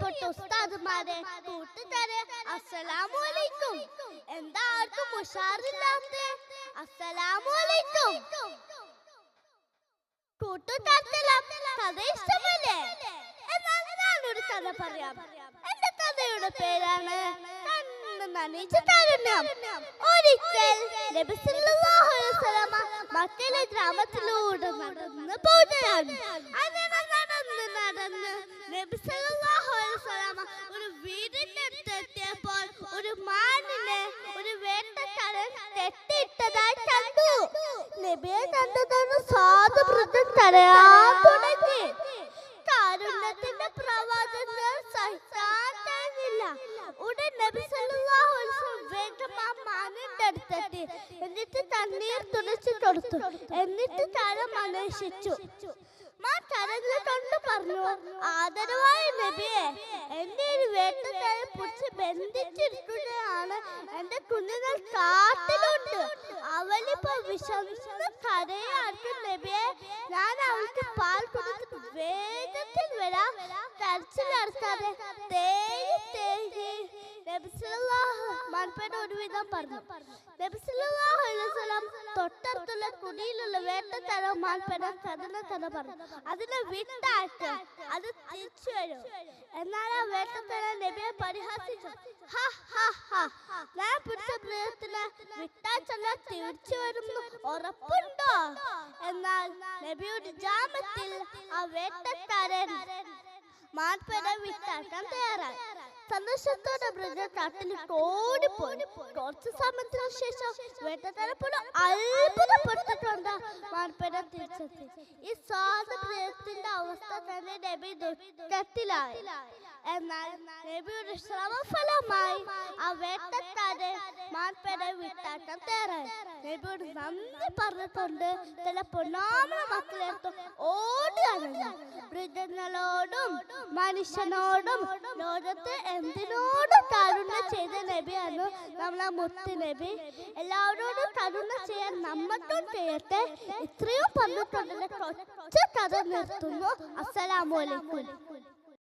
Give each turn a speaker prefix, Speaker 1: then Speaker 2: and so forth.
Speaker 1: പ്രിയപ്പെട്ട ഉസ്താദുമാരെ കൂട്ടുകാരെ അസ്സലാമലൈക്കും എന്താ ആർക്കും ഉഷാറില്ലാത്ത? അസ്സലാമു അലൈക്കും. കൂട്ടുകാർക്കെല്ലാം കഥ ഇഷ്ടമല്ലേ എന്നാൽ ഞാനൊരു കഥ പറയാം. എന്റെ കഥയുടെ പേരാണ് കണ്ണ് നനയിച്ച കാരുണ്യം ഒരിക്കൽ നബി സല്ലല്ലാഹു അലൈഹി വസല്ലമ മക്കയിലെ ഗ്രാമത്തിലൂടെ നടന്ന് പോകുകയാണ് നടന്ന് നടന്ന് സല്ലല്ലാഹു അലൈഹി വസല്ലമ ഒരു വീടിന്റെ അടുത്തെത്തിയപ്പോൾ ഒരു മാനിനെ ഒരു വേട്ടക്കാരൻ കെട്ടിയിട്ടതായി കണ്ടു നബിയെ കണ്ടതാണ് സാധു വൃദ്ധൻ കരയാൻ തുടങ്ങി കാരുണ്യത്തിന്റെ നബി സല്ലല്ലാഹു അലൈഹി വസല്ലം വേഗം എന്നിട്ട് തണ്ണീർ തുളച്ചു കൊടുത്തു എന്നിട്ട് കരം അന്വേഷിച്ചു മാൻ പറഞ്ഞു. ആദരവായ നബിയെ എന്റെ ഒരു വേട്ടക്കാരെ പിടിച്ച് ബന്ധിച്ചിരിക്കുകയാണ്. എന്റെ കുഞ്ഞുങ്ങൾ കാട്ടിലുണ്ട്. അവളിപ്പോ വിശന്ന് കരയാർക്ക് നബിയെ. ഞാൻ അവൾക്ക് പാൽ കൊടുത്ത് വേഗത്തിൽ വരാം. കരച്ചിൽ നടത്താതെ തേങ്ങി തേങ്ങി മൺപേട്ട ഒരുവിധം പറഞ്ഞു. നബിസല്ലാഹു അലൈഹി വസല്ലം തൊട്ടടുത്തുള്ള കുടിയിലുള്ള വേട്ടത്തരം മാൻപേട കഥന കഥ പറഞ്ഞു. അതിനെ വിട്ടാട്ട് അത് തിരിച്ചു വരും. എന്നാൽ ആ വേട്ടത്തരം നബിയെ പരിഹസിച്ചു. "ഹ, ഹ, ഹ. ഞാൻ പിടിച്ച മൃഗത്തിനെ വിട്ടാച്ചല്ല തിരിച്ചു വരുന്നു ഉറപ്പുണ്ടോ? എന്നാൽ നബിയുടെ ജാമത്തിൽ ആ വേട്ടക്കാരൻ മാൻപേട വിട്ടാക്കാൻ തയ്യാറായി. സന്തോഷത്തോടെ മൃഗ കാട്ടിലേക്ക് ഓടിപ്പോയി. കുറച്ച് സമയത്തിന് ശേഷം വേട്ടക്കാരെപ്പോലും അത്ഭുതപ്പെട്ടിട്ടുണ്ട് മാർപ്പന തിരിച്ചെത്തി. ഈ സ്വാതന്ത്ര്യത്തിന്റെ അവസ്ഥ തന്നെ നബി ദുഃഖത്തിലായി. എന്നാൽ നബിയുടെ ശ്രമഫലമായി ആ വേട്ടക്കാരൻ മാർപ്പനെ വിട്ടാട്ടം തേറായി നബിയോട് നന്ദി പറഞ്ഞിട്ടുണ്ട് ചില പൊന്നാമ മക്കളെടുത്ത് അണഞ്ഞു മൃഗങ്ങളോടും മനുഷ്യനോടും ലോകത്ത് എന്തിനോടും കരുണ ചെയ്ത നബിയാണ് നമ്മളെ മുത്ത് നബി. എല്ലാവരോടും കരുണ ചെയ്യാൻ നമ്മൾക്കും ചെയ്യട്ടെ. ഇത്രയും പറഞ്ഞിട്ടുണ്ടെങ്കിൽ കൊച്ചു കഥ നിർത്തുന്നു. അസ്സലാമു അലൈക്കും.